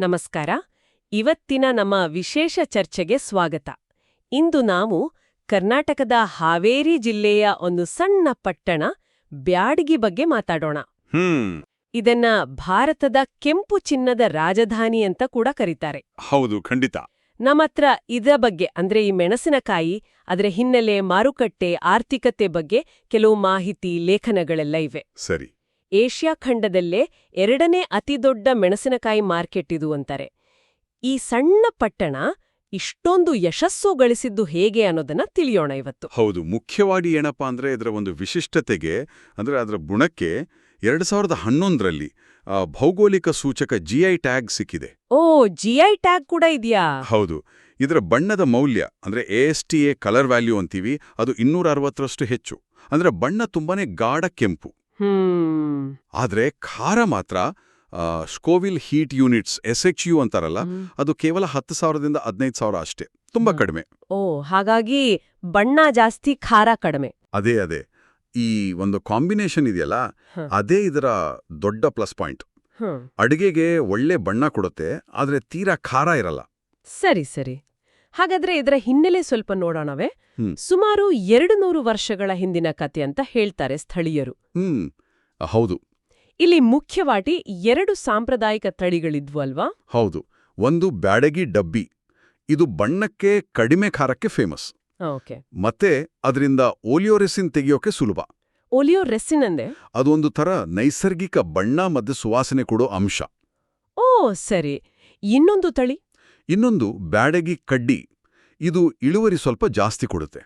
ನಮಸ್ಕಾರ. ಇವತ್ತಿನ ನಮ್ಮ ವಿಶೇಷ ಚರ್ಚೆಗೆ ಸ್ವಾಗತ. ಇಂದು ನಾವು ಕರ್ನಾಟಕದ ಹಾವೇರಿ ಜಿಲ್ಲೆಯ ಒಂದು ಸಣ್ಣ ಪಟ್ಟಣ ಬ್ಯಾಡಗಿ ಬಗ್ಗೆ ಮಾತಾಡೋಣ. ಇದನ್ನ ಭಾರತದ ಕೆಂಪು ಚಿನ್ನದ ರಾಜಧಾನಿ ಅಂತ ಕೂಡ ಕರೀತಾರೆ. ಹೌದು ಖಂಡಿತ. ನಮ್ಮತ್ರ ಇದರ ಬಗ್ಗೆ ಅಂದ್ರೆ ಈ ಮೆಣಸಿನಕಾಯಿ ಅದರ ಹಿನ್ನೆಲೆ ಮಾರುಕಟ್ಟೆ ಆರ್ಥಿಕತೆ ಬಗ್ಗೆ ಕೆಲವು ಮಾಹಿತಿ ಲೇಖನಗಳೆಲ್ಲ ಇವೆ. ಸರಿ. ಏಷ್ಯಾ ಖಂಡದಲ್ಲೇ ಎರಡನೇ ಅತಿದೊಡ್ಡ ಮೆಣಸಿನಕಾಯಿ ಮಾರ್ಕೆಟ್ ಇದು ಅಂತಾರೆ. ಈ ಸಣ್ಣ ಪಟ್ಟಣ ಇಷ್ಟೊಂದು ಯಶಸ್ಸು ಗಳಿಸಿದ್ದು ಹೇಗೆ ಅನ್ನೋದನ್ನ ತಿಳಿಯೋಣ ಇವತ್ತು. ಹೌದು ಮುಖ್ಯವಾಗಿ ಏನಪ್ಪಾ ಅಂದ್ರೆ ಇದರ ಒಂದು ವಿಶಿಷ್ಟತೆಗೆ ಅಂದ್ರೆ ಅದರ ಗುಣಕ್ಕೆ ಎರಡ್ ಸಾವಿರದ ಹನ್ನೊಂದರಲ್ಲಿ ಭೌಗೋಳಿಕ ಸೂಚಕ ಜಿಐ ಟ್ಯಾಗ್ ಸಿಕ್ಕಿದೆ. ಓ ಜಿಐ ಟ್ಯಾಗ್ ಕೂಡ ಇದೆಯಾ? ಹೌದು ಇದರ ಬಣ್ಣದ ಮೌಲ್ಯ ಅಂದ್ರೆ A S T A colour value ಅಂತೀವಿ ಅದು ಇನ್ನೂರ ಅರವತ್ತರಷ್ಟು ಹೆಚ್ಚು. ಅಂದ್ರೆ ಬಣ್ಣ ತುಂಬಾನೇ ಗಾಢ ಕೆಂಪು. ಆದ್ರೆ ಖಾರ ಮಾತ್ರ Scoville heat units S H U ಅಂತಾರಲ್ಲ ಅದು ಕೇವಲ ಹತ್ತು ಸಾವಿರದಿಂದ ಹದಿನೈದು ಸಾವಿರ ಅಷ್ಟೇ. ತುಂಬಾ. ಕಡಿಮೆ. ಓ ಹಾಗಾಗಿ ಬಣ್ಣ ಜಾಸ್ತಿ ಖಾರ ಕಡಿಮೆ. ಅದೇ ಅದೇ. ಈ ಒಂದು ಕಾಂಬಿನೇಷನ್ ಇದೆಯಲ್ಲ ಅದೇ ಇದರ ದೊಡ್ಡ ಪ್ಲಸ್ ಪಾಯಿಂಟ್. ಅಡಿಗೆಗೆ ಒಳ್ಳೆ ಬಣ್ಣ ಕೊಡುತ್ತೆ ಆದ್ರೆ ತೀರಾ ಖಾರ ಇರಲ್ಲ. ಸರಿ ಸರಿ. ಹಾಗಾದ್ರೆ ಇದರ ಹಿನ್ನೆಲೆ ಸ್ವಲ್ಪ ನೋಡೋಣವೇ. ಸುಮಾರು ಎರಡು ನೂರು ವರ್ಷಗಳ ಹಿಂದಿನ ಕತೆ ಅಂತ ಹೇಳ್ತಾರೆ ಸ್ಥಳೀಯರು. ಹ್ಮ್. ಹೌದು. ಇಲ್ಲಿ ಮುಖ್ಯವಾಗಿ ಎರಡು ಸಾಂಪ್ರದಾಯಿಕ ತಳಿಗಳಿದ್ವು ಅಲ್ವಾ? ಹೌದು. ಒಂದು ಬ್ಯಾಡಗಿ ಡಬ್ಬಿ. ಇದು ಬಣ್ಣಕ್ಕೆ ಕಡಿಮೆ ಖಾರಕ್ಕೆ ಫೇಮಸ್. ಓಕೆ. ಮತ್ತೆ ಅದರಿಂದ ಓಲಿಯೋರೆಸಿನ್ ತೆಗೆಯೋಕೆ ಸುಲಭ. ಓಲಿಯೋರೆಸಿನ್ ಅಂದ್ರೆ ಅಂದೆ? ಅದೊಂದು ಥರ ನೈಸರ್ಗಿಕ ಬಣ್ಣ ಮತ್ತೆ ಸುವಾಸನೆ ಕೊಡೋ ಅಂಶ. ಓ ಸರಿ. ಇನ್ನೊಂದು ತಳಿ? ಇನ್ನೊಂದು ಬ್ಯಾಡಗಿ ಕಡ್ಡಿ. ಇದು ಇಳುವರಿ ಸ್ವಲ್ಪ ಜಾಸ್ತಿ ಕೊಡುತ್ತೆ.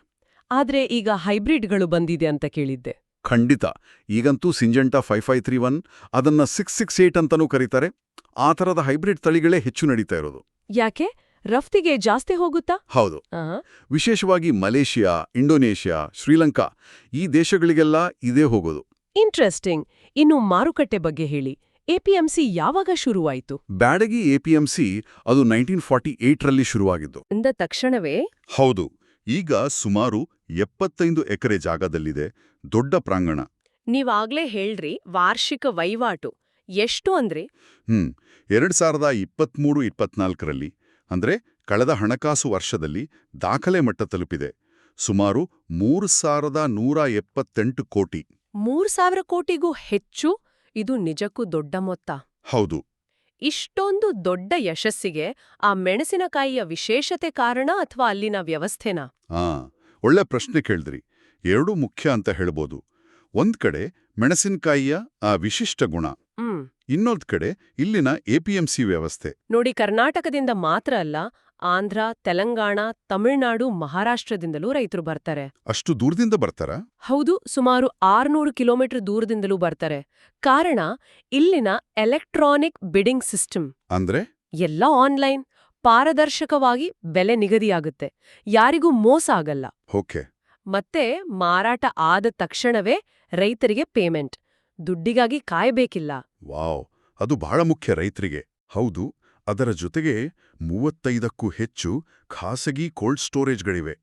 ಆದ್ರೆ ಈಗ ಹೈಬ್ರಿಡ್ಗಳು ಬಂದಿದೆ ಅಂತ ಕೇಳಿದ್ದೆ. ಖಂಡಿತ. ಈಗಂತೂ Syngenta five five three one ಅದನ್ನ ಸಿಕ್ಸ್ ಸಿಕ್ಸ್ ಏಟ್ ಅಂತಾನೂ ಕರೀತಾರೆ. ಆ ಥರದ ಹೈಬ್ರಿಡ್ ತಳಿಗಳೇ ಹೆಚ್ಚು ನಡೀತಾ ಇರೋದು. ಯಾಕೆ? ರಫ್ತಿಗೆ ಜಾಸ್ತಿ ಹೋಗುತ್ತಾ? ಹೌದು. ವಿಶೇಷವಾಗಿ ಮಲೇಷಿಯಾ ಇಂಡೋನೇಷ್ಯಾ ಶ್ರೀಲಂಕಾ ಈ ದೇಶಗಳಿಗೆಲ್ಲ ಇದೇ ಹೋಗೋದು. ಇಂಟ್ರೆಸ್ಟಿಂಗ್. ಇನ್ನು ಮಾರುಕಟ್ಟೆ ಬಗ್ಗೆ ಹೇಳಿ. ಎಪಿಎಂಸಿ ಯಾವಾಗ ಶುರುವಾಯಿತು? ಬ್ಯಾಡಗಿ ಎಪಿಎಂಸಿ ಅದು ನೈನ್ಟೀನ್ ಫಾರ್ಟಿ ಏಟ್ರಲ್ಲಿ ಶುರುವಾಗಿದ್ದು. ಅಂದ ತಕ್ಷಣವೇ? ಹೌದು. ಈಗ ಸುಮಾರು ಎಪ್ಪತ್ತೈದು ಎಕರೆ ಜಾಗದಲ್ಲಿದೆ. ದೊಡ್ಡ ಪ್ರಾಂಗಣ. ನೀವಾಗ್ಲೇ ಹೇಳ್ರಿ ವಾರ್ಷಿಕ ವಹಿವಾಟು ಎಷ್ಟು ಅಂದ್ರೆ? ಹ್ಮ್. ಎರಡ್ ಸಾವಿರದ ಇಪ್ಪತ್ಮೂರು ಇಪ್ಪತ್ನಾಲ್ಕರಲ್ಲಿ ಅಂದ್ರೆ ಕಳೆದ ಹಣಕಾಸು ವರ್ಷದಲ್ಲಿ ದಾಖಲೆ ಮಟ್ಟ ತಲುಪಿದೆ. ಸುಮಾರು ಮೂರು ಸಾವಿರದ ನೂರ ಎಪ್ಪತ್ತೆಂಟು ಕೋಟಿ. ಮೂರ್ ಸಾವಿರ ಕೋಟಿಗೂ ಹೆಚ್ಚು? ಇದು ನಿಜಕ್ಕೂ ದೊಡ್ಡ ಮೊತ್ತ. ಹೌದು. ಇಷ್ಟೊಂದು ದೊಡ್ಡ ಯಶಸ್ಸಿಗೆ ಆ ಮೆಣಸಿನಕಾಯಿಯ ವಿಶೇಷತೆ ಕಾರಣ ಅಥವಾ ಅಲ್ಲಿನ ವ್ಯವಸ್ಥೆನಾ? ಆ ಒಳ್ಳೆ ಪ್ರಶ್ನೆ ಕೇಳಿದ್ರಿ. ಎರಡೂ ಮುಖ್ಯ ಅಂತ ಹೇಳ್ಬೋದು. ಒಂದ್ ಕಡೆ ಮೆಣಸಿನಕಾಯಿಯ ಆ ವಿಶಿಷ್ಟ ಗುಣ. ಹ್ಮ್. ಇನ್ನೊಂದ್ ಕಡೆ ಇಲ್ಲಿನ ಎಪಿಎಂಸಿ ವ್ಯವಸ್ಥೆ. ನೋಡಿ ಕರ್ನಾಟಕದಿಂದ ಮಾತ್ರ ಅಲ್ಲ ಆಂಧ್ರ ತೆಲಂಗಾಣ ತಮಿಳುನಾಡು ಮಹಾರಾಷ್ಟ್ರದಿಂದಲೂ ರೈತರು ಬರ್ತಾರೆ. ಅಷ್ಟು ದೂರದಿಂದ ಬರ್ತಾರ? ಹೌದು ಸುಮಾರು ಆರ್ನೂರು ಕಿಲೋಮೀಟರ್ ದೂರದಿಂದಲೂ ಬರ್ತಾರೆ. ಕಾರಣ ಇಲ್ಲಿನ ಎಲೆಕ್ಟ್ರಾನಿಕ್ ಬಿಡಿಂಗ್ ಸಿಸ್ಟಮ್. ಅಂದ್ರೆ? ಎಲ್ಲ ಆನ್ಲೈನ್ ಪಾರದರ್ಶಕವಾಗಿ ಬೆಲೆ ನಿಗದಿಯಾಗುತ್ತೆ. ಯಾರಿಗೂ ಮೋಸ ಆಗಲ್ಲ. ಓಕೆ. ಮತ್ತೆ ಮಾರಾಟ ಆದ ತಕ್ಷಣವೇ ರೈತರಿಗೆ ಪೇಮೆಂಟ್. ದುಡ್ಡಿಗಾಗಿ ಕಾಯಬೇಕಿಲ್ಲ. ವಾವ್ ಅದು ಬಹಳ ಮುಖ್ಯ ರೈತರಿಗೆ. ಹೌದು ಅದರ ಜೊತೆಗೆ ಮೂವತ್ತೈದಕ್ಕೂ ಹೆಚ್ಚು ಖಾಸಗಿ ಕೋಲ್ಡ್ ಸ್ಟೋರೇಜ್ಗಳಿವೆ.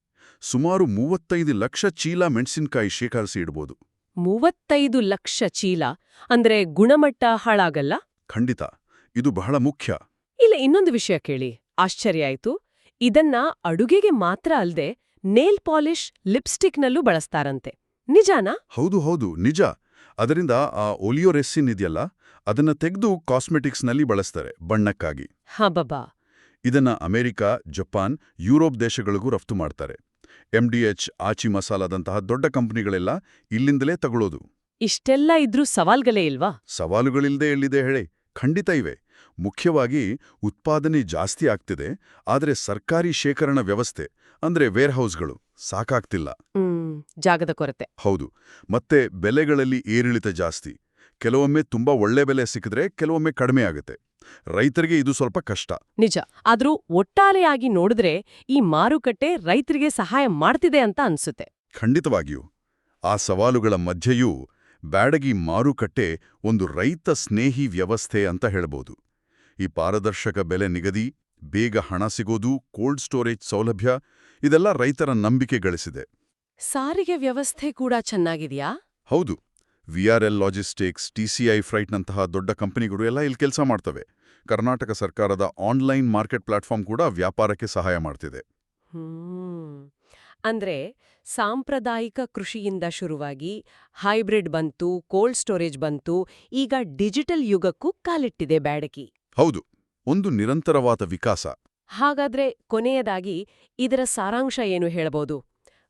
ಸುಮಾರು ಮೂವತ್ತೈದು ಲಕ್ಷ ಚೀಲ ಮೆಣಸಿನಕಾಯಿ ಶೇಖರಿಸಿ ಇಡ್ಬೋದು. ಮೂವತ್ತೈದು ಲಕ್ಷ ಚೀಲ? ಅಂದ್ರೆ ಗುಣಮಟ್ಟ ಹಾಳಾಗಲ್ಲ? ಖಂಡಿತ. ಇದು ಬಹಳ ಮುಖ್ಯ. ಇಲ್ಲ ಇನ್ನೊಂದು ವಿಷಯ ಕೇಳಿ. ಆಶ್ಚರ್ಯ ಆಯ್ತು. ಇದನ್ನ ಅಡುಗೆಗೆ ಮಾತ್ರ ಅಲ್ದೆ ನೇಲ್ ಪಾಲಿಶ್ ಲಿಪ್ಸ್ಟಿಕ್ನಲ್ಲೂ ಬಳಸ್ತಾರಂತೆ. ನಿಜಾನಾ? ಹೌದು ಹೌದು. ನಿಜ. ಅದರಿಂದ ಆ ಒಲಿಯೋರೆಸ್ಸಿನ್ ಇದೆಯಲ್ಲ ಅದನ್ನ ತೆಗೆದು ಕಾಸ್ಮೆಟಿಕ್ಸ್ನಲ್ಲಿ ಬಳಸ್ತಾರೆ ಬಣ್ಣಕ್ಕಾಗಿ. ಹಬಬಾ ಇದನ್ನ ಅಮೆರಿಕ ಜಪಾನ್ ಯುರೋಪ್ ದೇಶಗಳಿಗೂ ರಫ್ತು ಮಾಡ್ತಾರೆ. ಎಂಡಿಎಚ್ ಆಚಿ ಮಸಾಲಾದಂತಹ ದೊಡ್ಡ ಕಂಪನಿಗಳೆಲ್ಲ ಇಲ್ಲಿಂದಲೇ ತಗೊಳ್ಳೋದು ಇಷ್ಟೆಲ್ಲ ಇದ್ರೂ ಸವಾಲ್ಗಳೇ ಇಲ್ವಾ? ಸವಾಲುಗಳಿಲ್ಲದೆ ಎಲ್ಲಿದೆ ಹೇಳಿ? ಖಂಡಿತ ಇವೆ. ಮುಖ್ಯವಾಗಿ ಉತ್ಪಾದನೆ ಜಾಸ್ತಿ ಆಗ್ತಿದೆ ಆದರೆ ಸರ್ಕಾರಿ ಶೇಖರಣಾ ವ್ಯವಸ್ಥೆ ಅಂದ್ರೆ ವೇರ್ಹೌಸ್ಗಳು. ಸಾಕಾಗ್ತಿಲ್ಲ. ಜಾಗದ ಕೊರತೆ. ಹೌದು. ಮತ್ತೆ ಬೆಲೆಗಳಲ್ಲಿ ಏರಿಳಿತ ಜಾಸ್ತಿ. ಕೆಲವೊಮ್ಮೆ ತುಂಬಾ ಒಳ್ಳೆ ಬೆಲೆ ಸಿಕ್ಕಿದ್ರೆ ಕೆಲವೊಮ್ಮೆ ಕಡಿಮೆ ಆಗುತ್ತೆ. ರೈತರಿಗೆ ಇದು ಸ್ವಲ್ಪ ಕಷ್ಟ. ನಿಜ. ಆದ್ರೂ ಒಟ್ಟಾರೆಯಾಗಿ ನೋಡಿದ್ರೆ ಈ ಮಾರುಕಟ್ಟೆ ರೈತರಿಗೆ ಸಹಾಯ ಮಾಡ್ತಿದೆ ಅಂತ ಅನ್ಸುತ್ತೆ. ಖಂಡಿತವಾಗಿಯೂ. ಆ ಸವಾಲುಗಳ ಮಧ್ಯೆಯೂ ಬ್ಯಾಡಗಿ ಮಾರುಕಟ್ಟೆ ಒಂದು ರೈತ ಸ್ನೇಹಿ ವ್ಯವಸ್ಥೆ ಅಂತ ಹೇಳಬಹುದು ಈ ಪಾರದರ್ಶಕ ಬೆಲೆ ನಿಗದಿ ಬೇಗ ಹಣ ಸಿಗೋದು ಕೋಲ್ಡ್ ಸ್ಟೋರೇಜ್ ಸೌಲಭ್ಯ ಇದೆಲ್ಲ ರೈತರ ನಂಬಿಕೆ ಗಳಿಸಿದೆ. ಸಾರಿಗೆ ವ್ಯವಸ್ಥೆ ಕೂಡ ಚೆನ್ನಾಗಿದೆಯಾ? ಹೌದು. ವಿಆರ್ಎಲ್ ಲಾಜಿಸ್ಟಿಕ್ಸ್ ಟಿಸಿಐ ಫ್ರೈಟ್ನಂತಹ ದೊಡ್ಡ ಕಂಪನಿಗಳು ಎಲ್ಲ ಇಲ್ಲಿ ಕೆಲಸ ಮಾಡ್ತವೆ. ಕರ್ನಾಟಕ ಸರ್ಕಾರದ ಆನ್ಲೈನ್ ಮಾರ್ಕೆಟ್ ಪ್ಲಾಟ್ಫಾರ್ಮ್ ಕೂಡ ವ್ಯಾಪಾರಕ್ಕೆ ಸಹಾಯ ಮಾಡ್ತಿದೆ. ಅಂದ್ರೆ ಸಾಂಪ್ರದಾಯಿಕ ಕೃಷಿಯಿಂದ ಶುರುವಾಗಿ ಹೈಬ್ರಿಡ್ ಬಂತು ಕೋಲ್ಡ್ ಸ್ಟೋರೇಜ್ ಬಂತು ಈಗ ಡಿಜಿಟಲ್ ಯುಗಕ್ಕೂ ಕಾಲಿಟ್ಟಿದೆ ಬ್ಯಾಡಕಿ ಹೌದು. ಒಂದು ನಿರಂತರವಾದ ವಿಕಾಸ. ಹಾಗಾದ್ರೆ ಕೊನೆಯದಾಗಿ ಇದರ ಸಾರಾಂಶ ಏನು ಹೇಳಬಹುದು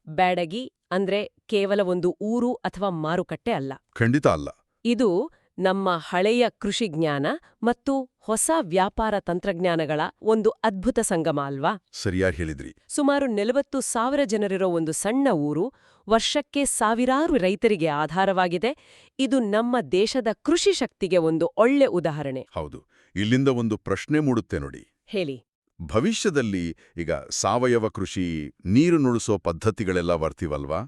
ಬ್ಯಾಡಗಿ ಅಂದ್ರೆ ಕೇವಲ ಒಂದು ಊರು ಅಥವಾ ಮಾರುಕಟ್ಟೆ ಅಲ್ಲ. ಖಂಡಿತ ಅಲ್ಲ. ಇದು ನಮ್ಮ ಹಳೆಯ ಕೃಷಿ ಜ್ಞಾನ ಮತ್ತು ಹೊಸ ವ್ಯಾಪಾರ ತಂತ್ರಜ್ಞಾನಗಳ ಒಂದು ಅದ್ಭುತ ಸಂಗಮ ಅಲ್ವಾ? ಸರಿಯಾಗಿ ಹೇಳಿದ್ರಿ. ಸುಮಾರು ನಲವತ್ತು ಸಾವಿರ ಜನರಿರೋ ಒಂದು ಸಣ್ಣ ಊರು ವರ್ಷಕ್ಕೆ ಸಾವಿರಾರು ರೈತರಿಗೆ ಆಧಾರವಾಗಿದೆ. ಇದು ನಮ್ಮ ದೇಶದ ಕೃಷಿ ಶಕ್ತಿಗೆ ಒಂದು ಒಳ್ಳೆ ಉದಾಹರಣೆ. ಹೌದು. ಇಲ್ಲಿಂದ ಒಂದು ಪ್ರಶ್ನೆ ಮೂಡುತ್ತೆ ನೋಡಿ. ಹೇಳಿ. ಭವಿಷ್ಯದಲ್ಲಿ ಈಗ ಸಾವಯವ ಕೃಷಿ ನೀರು ನುಡಿಸೋ ಪದ್ಧತಿಗಳೆಲ್ಲ ಬರ್ತೀವಲ್ವಾ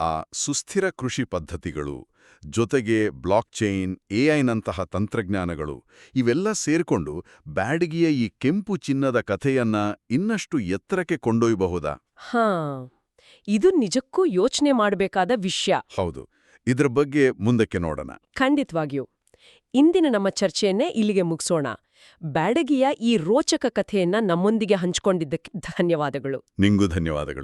ಆ ಸುಸ್ಥಿರ ಕೃಷಿ ಪದ್ಧತಿಗಳು ಜೊತೆಗೆ ಬ್ಲಾಕ್ ಚೈನ್ ಎಐನಂತಹ ತಂತ್ರಜ್ಞಾನಗಳು ಇವೆಲ್ಲ ಸೇರ್ಕೊಂಡು ಬ್ಯಾಡಗಿಯ ಈ ಕೆಂಪು ಚಿನ್ನದ ಕಥೆಯನ್ನ ಇನ್ನಷ್ಟು ಎತ್ತರಕ್ಕೆ ಕೊಂಡೊಯ್ಯಬಹುದಾ? ಹಾ. ಇದು ನಿಜಕ್ಕೂ ಯೋಚನೆ ಮಾಡಬೇಕಾದ ವಿಷಯ. ಹೌದು. ಇದ್ರ ಬಗ್ಗೆ ಮುಂದಕ್ಕೆ ನೋಡೋಣ. ಖಂಡಿತವಾಗಿಯೂ. ಇಂದಿನ ನಮ್ಮ ಚರ್ಚೆಯನ್ನೇ ಇಲ್ಲಿಗೆ ಮುಗಿಸೋಣ. ಬ್ಯಾಡಗಿಯ ಈ ರೋಚಕ ಕಥೆಯನ್ನ ನಮ್ಮೊಂದಿಗೆ ಹಂಚಿಕೊಂಡಿದ್ದಕ್ಕೆ ಧನ್ಯವಾದಗಳು. ನಿಂಗೂ ಧನ್ಯವಾದಗಳು.